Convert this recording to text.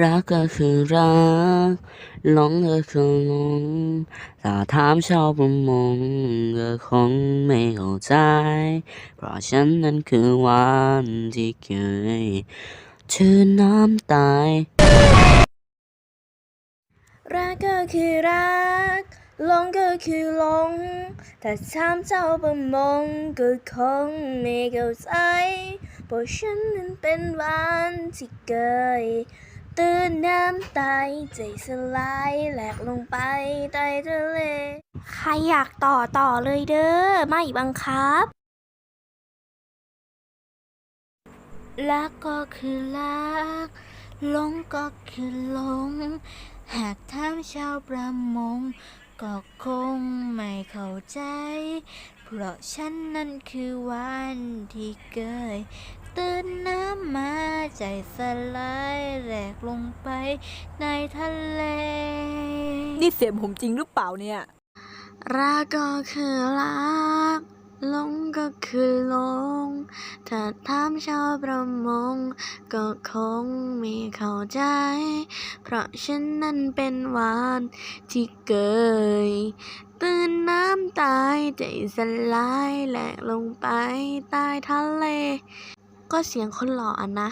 รักก็คือรักหลงก็คือหลงถ้าถามชาวประมงก็คงไม่เข้าใจ เพราะฉันนั้นคือวันที่เคยชื่อน้ำตาย รักก็คือรักหลงก็คือหลงถ้าถามเจ้าประมงก็คงไม่เข้าใจเพราะฉันนั้นเป็นวันที่เกย ตื่นน้ำตายใจสลายแหลกลงไปใต้ทะเล ใครอยากต่อต่อเลยเด้อ ไม่บังคับ รักก็คือรัก หลงก็คือหลง หากถามชาวประมง ก็คงไม่เข้าใจ เพราะฉันนั้นคือวันที่เกยตื่นน้ำมาใจสลายแหลกลงไปในทะเล นี่เสียงผมจริงหรือเปล่าเนี่ย รักก็คือรักห ลงก็คือหลง ถ้าถามชาวประมง ก็คงไม่เข้าใจ เพราะฉันนั้นเป็นวานที่เกย ตื่นน้ำตายใจสลายแหลกลงไปใต้ทะเล ก็เสียงคนหล่ออะนะ